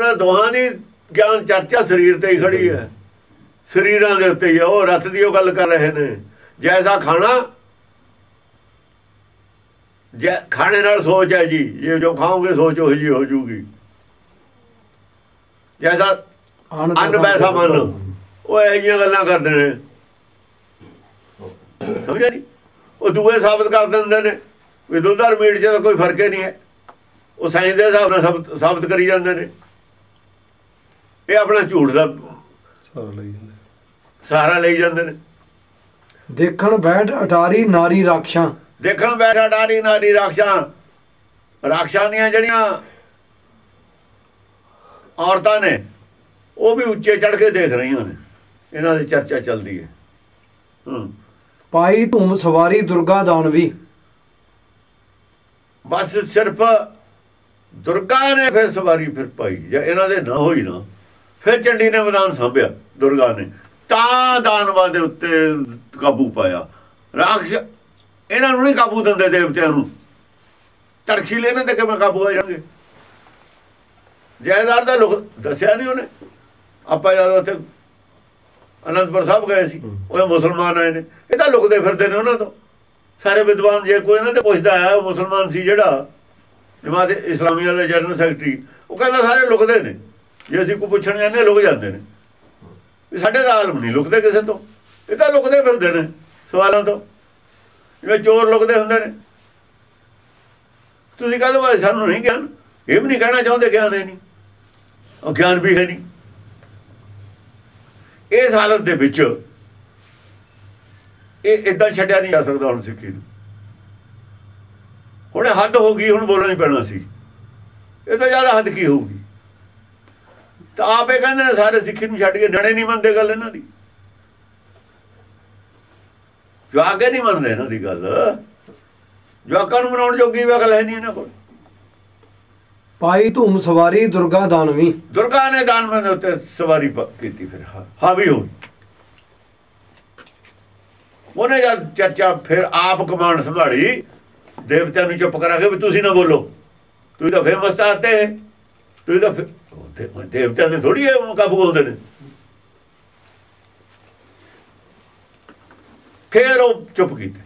ਉਹਨਾਂ ਦੋਹਾਂ ਦੀ ਗਿਆਨ ਚਰਚਾ ਸਰੀਰ ਤੇ ਹੀ ਖੜੀ ਹੈ। ਸਰੀਰਾਂ ਦੇ ਉੱਤੇ ਹੀ ਉਹ ਰਤ ਦੀ ਉਹ ਗੱਲ ਕਰ ਰਹੇ ਨੇ। ਜੈਸਾ ਖਾਣਾ ਜੈ ਖਾਣੇ ਨਾਲ ਸੋਚ ਹੈ ਜੀ। ਇਹ ਜੋ ਖਾਓਗੇ ਸੋਚ ਉਹ ਜੀ ਹੋ ਜੂਗੀ। ਜੈਸਾ ਅੰਨ ਵੈਸਾ ਮਨ ਉਹ ਇਹ ਜਿਹੀਆਂ ਗੱਲਾਂ ਕਰਦੇ ਨੇ। ਸਮਝਿਆ ਨਹੀਂ ਉਹ ਦੂਏ ਸਾਬਤ ਕਰ ਦਿੰਦੇ ਨੇ। ਵੀ ਦੁੱਧ ਔਰ ਮੀਟ 'ਚ ਤਾਂ ਕੋਈ ਫ਼ਰਕ ਹੀ ਨਹੀਂ ਹੈ। ਉਹ ਸਾਇੰਸ ਦੇ ਹਿਸਾਬ ਨਾਲ ਸਾਬਤ ਕਰੀ ਜਾਂਦੇ ਨੇ। ਇਹ ਆਪਣਾ ਝੂਠ ਦਾ ਸਾਰਾ ਲਈ ਜਾਂਦੇ ਸਹਾਰਾ ਲਈ ਜਾਂਦੇ ਨੇ। ਦੇਖਣ ਬੈਠ ਅਟਾਰੀ ਨਾਰੀ ਰਾਖਸ਼ਾਂ। ਦੇਖਣ ਬੈਠਾ ਡਾਰੀ ਨਾਰੀ ਰਾਖਸ਼ਾਂ। ਰਾਖਸ਼ਾਂ ਦੀਆਂ ਜਿਹੜੀਆਂ ਔਰਤਾਂ ਨੇ ਉਹ ਵੀ ਉੱਚੇ ਚੜ ਕੇ ਦੇਖ ਰਹੀਆਂ ਨੇ। ਇਹਨਾਂ ਦੀ ਚਰਚਾ ਚੱਲਦੀ ਹੈ। ਹੂੰ। ਪਾਈ ਧੂਮ ਸਵਾਰੀ ਦੁਰਗਾ ਦਾਨਵੀ ਬਸ ਸਿਰਫ ਦੁਰਗਾ ਨੇ ਫਿਰ ਸਵਾਰੀ ਫਿਰ ਪਾਈ। ਜਾਂ ਇਹਨਾਂ ਦੇ ਨਾ ਹੋਈ ਨਾ। ਫਿਰ ਚੰਡੀ ਨੇ ਮੈਦਾਨ ਸੰਭਿਆ ਦੁਰਗਾ ਨੇ। ਤਾਂ ਦਾਨਵਾਂ ਦੇ ਉੱਤੇ ਕਾਬੂ ਪਾਇਆ। ਰਾਖਸ਼ ਇਹਨਾਂ ਨੂੰ ਨਹੀਂ ਕਾਬੂ ਦਿੰਦੇ ਦੇਵਤਿਆਂ ਨੂੰ। ਤਰਖੀਲੇ ਇਹਨਾਂ ਤੇ ਕਿਵੇਂ ਕਾਬੂ ਆ ਜਾਣਗੇ। ਜਾਇਦਾਰ ਦਾ ਲੋਕ ਦੱਸਿਆ ਨਹੀਂ ਉਹਨੇ। ਆਪਾਂ ਜਦ ਉੱਥੇ ਅਨੰਦਪੁਰ ਸਾਹਿਬ ਗਏ ਸੀ ਉਹ ਮੁਸਲਮਾਨ ਆਏ ਨੇ। ਇਹ ਤਾਂ ਲੁਕਦੇ ਫਿਰਦੇ ਨੇ ਉਹਨਾਂ ਤੋਂ। ਸਾਰੇ ਵਿਦਵਾਨ ਜੇ ਕੋਈ ਇਹਨਾਂ ਤੇ ਪੁੱਛਦਾ ਉਹ ਮੁਸਲਮਾਨ ਸੀ ਜਿਹੜਾ ਜਮਾਤ ਇਸਲਾਮੀ ਵਾਲੇ ਜਨਰਲ ਸੈਕਟਰੀ ਉਹ ਕਹਿੰਦਾ ਸਾਰੇ ਲੁਕਦੇ ਨੇ। ਜੇ ਅਸੀਂ ਕੋਈ ਪੁੱਛਣ ਜਾਂਦੇ ਹਾਂ, ਲੁਕ ਜਾਂਦੇ ਨੇ। ਵੀ ਸਾਡੇ ਦਾ ਆਲਮ ਨਹੀਂ ਲੁਕਦੇ ਕਿਸੇ ਤੋਂ। ਇਹ ਤਾਂ ਲੁਕਦੇ ਫਿਰਦੇ ਨੇ ਸਵਾਲਾਂ ਤੋਂ। ਜਿਵੇਂ ਚੋਰ ਲੁਕਦੇ ਹੁੰਦੇ ਨੇ। ਤੁਸੀਂ ਕਹਿੰਦੇ ਬਾਈ ਸਾਨੂੰ ਨਹੀਂ ਗਿਆਨ ਇਹ ਵੀ ਨਹੀਂ ਕਹਿਣਾ ਚਾਹੁੰਦੇ ਗਿਆਨ ਹੈ ਨਹੀਂ। ਉਹ ਗਿਆਨ ਵੀ ਹੈ ਨਹੀਂ। ਇਸ ਹਾਲਤ ਦੇ ਵਿੱਚ ਇਹ ਇਦਾਂ ਛੱਡਿਆ ਨਹੀਂ ਜਾ ਸਕਦਾ ਹੁਣ ਸਿੱਖੀ ਨੂੰ। ਹੁਣ ਇਹ ਹੱਦ ਹੋ ਗਈ ਹੁਣ ਬੋਲਣਾ ਹੀ ਪੈਣਾ ਸੀ। ਇਹ ਤਾਂ ਜ਼ਿਆਦਾ ਹੱਦ ਕੀ ਹੋਊਗੀ? ਤਾਂ ਆਪੇ ਕਹਿੰਦੇ ਨੇ ਸਾਰੇ ਸਿੱਖੀ ਨੂੰ ਛੱਡ ਕੇ ਨੜੇ ਨਹੀਂ ਮੰਨਦੇ ਗੱਲ ਇਹਨਾਂ ਦੀ। ਜੋ ਆਗੇ ਨਹੀਂ ਮੰਨਦੇ ਇਹਨਾਂ ਦੀ ਗੱਲ। ਜਵਾਕਾਂ ਨੂੰ ਮਨਾਉਣ ਜੋਗੀ ਵੀ ਅਕਲ ਹੈ ਨਹੀਂ ਇਹਨਾਂ ਕੋਲ। ਪਾਈ ਧੂਮ ਸਵਾਰੀ ਦੁਰਗਾ ਦਾਨਵੀ ਦੁਰਗਾ ਨੇ ਦਾਨਵਾਂ ਦੇ ਉੱਤੇ ਸਵਾਰੀ ਕੀਤੀ ਫਿਰ ਹਾਂ- ਹਾਵੀ ਹੋ। ਉਹਨੇ ਜਦ ਚਰਚਾ ਫਿਰ ਆਪ ਕਮਾਂਡ ਸੰਭਾਲੀ ਦੇਵਤਿਆਂ ਨੂੰ ਚੁੱਪ ਕਰਾ ਕੇ ਵੀ ਤੁਸੀਂ ਨਾ ਬੋਲੋ। ਤੁਸੀਂ ਤਾਂ ਫੇਮਸ ਆਤੇ ਤਾਂ ਫਿਰ- ਦੇ- ਦੇਵਤਿਆਂ ਨੇ ਥੋੜੀ ਇਹ ਕਾਬੂ ਹੁੰਦੇ ਨੇ। ਫੇਰ ਉਹ ਚੁੱਪ ਕੀਤੇ।